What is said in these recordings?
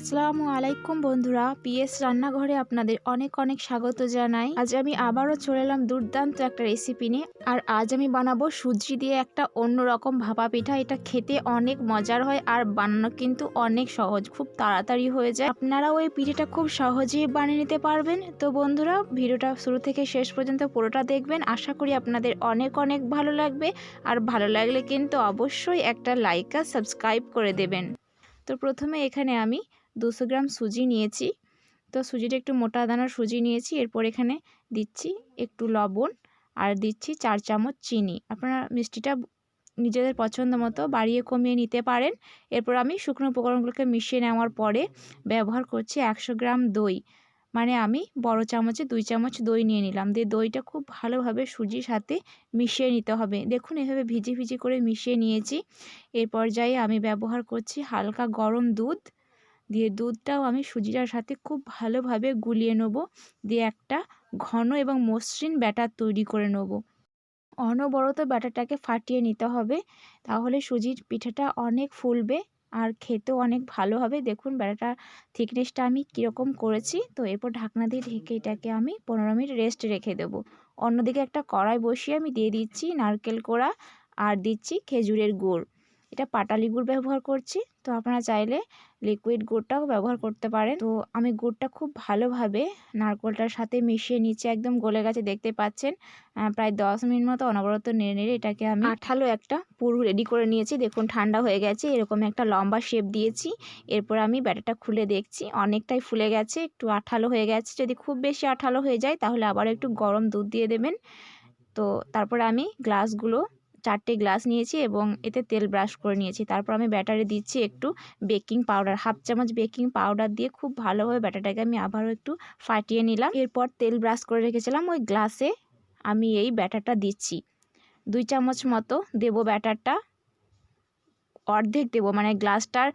আসসালামু আলাইকুম বন্ধুরা, পিএস রান্নাঘরে আপনাদের অনেক অনেক স্বাগত জানাই। আজ আমি আবারও চলে এলাম দুর্দান্ত একটা রেসিপি নিয়ে, আর আজ আমি বানাবো সুজি দিয়ে একটা অন্যরকম ভাপা পিঠা। এটা খেতে অনেক মজার হয় আর বানানো কিন্তু অনেক সহজ, খুব তাড়াতাড়ি হয়ে যায়। আপনারাও এই পিঠেটা খুব সহজেই বানিয়ে নিতে পারবেন। তো বন্ধুরা, ভিডিওটা শুরু থেকে শেষ পর্যন্ত পুরোটা দেখবেন। আশা করি আপনাদের অনেক অনেক ভালো লাগবে, আর ভালো লাগলে কিন্তু অবশ্যই একটা লাইক আর সাবস্ক্রাইব করে দেবেন। তো প্রথমে এখানে আমি দুশো গ্রাম সুজি নিয়েছি। তো সুজিটা একটু মোটা দানার সুজি নিয়েছি, এরপর এখানে দিচ্ছি একটু লবণ আর দিচ্ছি চার চামচ চিনি। আপনারা মিষ্টিটা নিজেদের পছন্দ মতো বাড়িয়ে কমিয়ে নিতে পারেন। এরপর আমি শুকনো উপকরণগুলোকে মিশিয়ে নেওয়ার পরে ব্যবহার করছি একশো গ্রাম দই। মানে আমি বড় চামচে দুই চামচ দই নিয়ে নিলাম। দিয়ে দইটা খুব ভালোভাবে সুজির সাথে মিশিয়ে নিতে হবে। দেখুন, এভাবে ভিজি ভিজি করে মিশিয়ে নিয়েছি। এর পর্যায়ে আমি ব্যবহার করছি হালকা গরম দুধ। দিয়ে দুধটাও আমি সুজিটার সাথে খুব ভালোভাবে গুলিয়ে নেব। দিয়ে একটা ঘন এবং মসৃণ ব্যাটার তৈরি করে নেব। অনবরত ব্যাটারটাকে ফাটিয়ে নিতে হবে। তাহলে সুজির পিঠাটা অনেক ফুলবে আর খেতেও অনেক ভালো হবে। দেখুন ব্যাটাটার থিকনেসটা আমি কীরকম করেছি। তো এরপর ঢাকনা দিয়ে ঢেকে এটাকে আমি পনেরো মিনিট রেস্ট রেখে দেবো। অন্যদিকে একটা কড়াই বসিয়ে আমি দিয়ে দিচ্ছি নারকেল কোড়া আর দিচ্ছি খেজুরের গুড়। এটা পাটালি গুড় ব্যবহার করছি। তো আপনারা চাইলে লিকুইড গুড়টাও ব্যবহার করতে পারেন। তো আমি গুড়টা খুব ভালোভাবে নারকেলটার সাথে মিশিয়ে নিচে একদম গলে গেছে, দেখতে পাচ্ছেন? প্রায় দশ মিনিট মতো অনবরত নেড়ে নেড়ে এটাকে আমি আঠালো একটা পুরু রেডি করে নিয়েছি। দেখুন, ঠান্ডা হয়ে গেছে। এরকম একটা লম্বা শেপ দিয়েছি। এরপর আমি ব্যাটারটা খুলে দেখছি। অনেকটাই ফুলে গেছে, একটু আঠালো হয়ে গেছে। যদি খুব বেশি আঠালো হয়ে যায়, তাহলে আবার একটু গরম দুধ দিয়ে দেবেন। তো তারপরে আমি গ্লাসগুলো চারটে গ্লাস নিয়েছি এবং এতে তেল ব্রাশ করে নিয়েছি। তারপর আমি ব্যাটারে দিচ্ছি একটু বেকিং পাউডার হাফ চামচ বেকিং পাউডার দিয়ে খুব ভালোভাবে ব্যাটারটাকে আমি আবারও একটু ফাটিয়ে নিলাম। এরপর তেল ব্রাশ করে রেখেছিলাম, ওই গ্লাসে আমি এই ব্যাটারটা দিচ্ছি। দুই চামচ মতো দেব ব্যাটারটা। অর্ধেক দেবো। মানে গ্লাসটার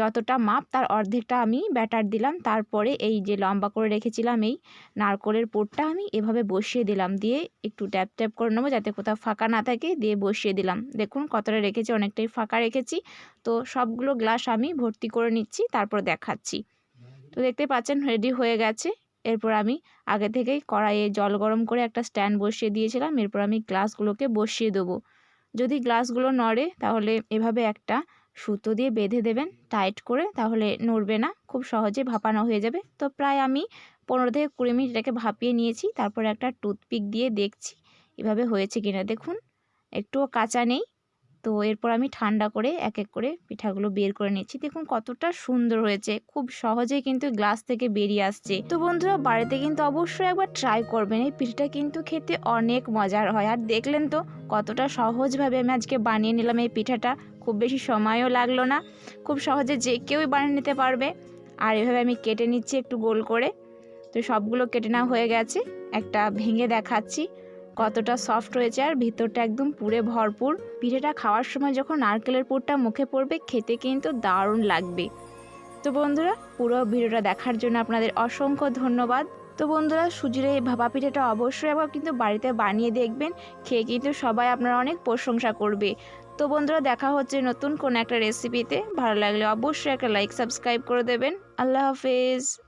যতটা মাপ তার অর্ধেকটা আমি ব্যাটার দিলাম। তারপরে এই যে লম্বা করে রেখেছিলাম এই নারকলের পোটটা আমি এভাবে বসিয়ে দিলাম। দিয়ে একটু ট্যাপ ট্যাপ করে নেব যাতে কোথাও ফাঁকা না থাকে। দিয়ে বসিয়ে দিলাম। দেখুন কতটা রেখেছি, অনেকটাই ফাঁকা রেখেছি। তো সবগুলো গ্লাস আমি ভর্তি করে নিচ্ছি, তারপর দেখাচ্ছি। তো দেখতে পাচ্ছেন রেডি হয়ে গেছে। এরপর আমি আগে থেকেই কড়াইয়ে জল গরম করে একটা স্ট্যান্ড বসিয়ে দিয়েছিলাম। এরপর আমি গ্লাসগুলোকে বসিয়ে দেবো। যদি গ্লাসগুলো নড়ে, তাহলে এভাবে একটা সুতো দিয়ে বেঁধে দেবেন টাইট করে, তাহলে নড়বে না, খুব সহজে ভাপানো হয়ে যাবে। তো প্রায় আমি পনেরো থেকে কুড়ি মিনিট এটাকে ভাপিয়ে নিয়েছি, তারপরে একটা টুথপিক দিয়ে দেখছি এভাবে হয়েছে কিনা। দেখুন, একটুও কাঁচা নেই। তো এরপর আমি ঠান্ডা করে এক এক করে পিঠাগুলো বের করে নিচ্ছি। দেখুন কতটা সুন্দর হয়েছে, খুব সহজেই কিন্তু গ্লাস থেকে বেরিয়ে আসছে। তো বন্ধুরা, বাড়িতে কিন্তু অবশ্যই একবার ট্রাই করবেন, এই পিঠাটা কিন্তু খেতে অনেক মজার হয়। আর দেখলেন তো কতটা সহজভাবে আমি আজকে বানিয়ে নিলাম এই পিঠাটা। খুব বেশি সময়ও লাগল না, খুব সহজে যে কেউই বানিয়ে নিতে পারবে। আর এভাবে আমি কেটে নিচ্ছি একটু গোল করে। তো সবগুলো কেটে নেওয়া হয়ে গেছে, একটা ভেঙে দেখাচ্ছি। কতটা সফট হয়েছে আর ভিতরটা একদম পুরে ভরপুর। পিঠেটা খাওয়ার সময় যখন নারকেলের পুরটা মুখে পড়বে, খেতে কিন্তু দারুণ লাগবে। তো বন্ধুরা, পুরো ভিডিওটা দেখার জন্য আপনাদের অসংখ্য ধন্যবাদ। তো বন্ধুরা, সুজির এই ভাপা পিঠাটা অবশ্যই আবার কিন্তু বাড়িতে বানিয়ে দেখবেন। খেয়ে কিন্তু সবাই আপনারা অনেক প্রশংসা করবে। তো বন্ধুরা, দেখা হচ্ছে নতুন কোনো একটা রেসিপিতে ভালো লাগলে অবশ্যই একটা লাইক সাবস্ক্রাইব করে দেবেন। আল্লাহ হাফেজ।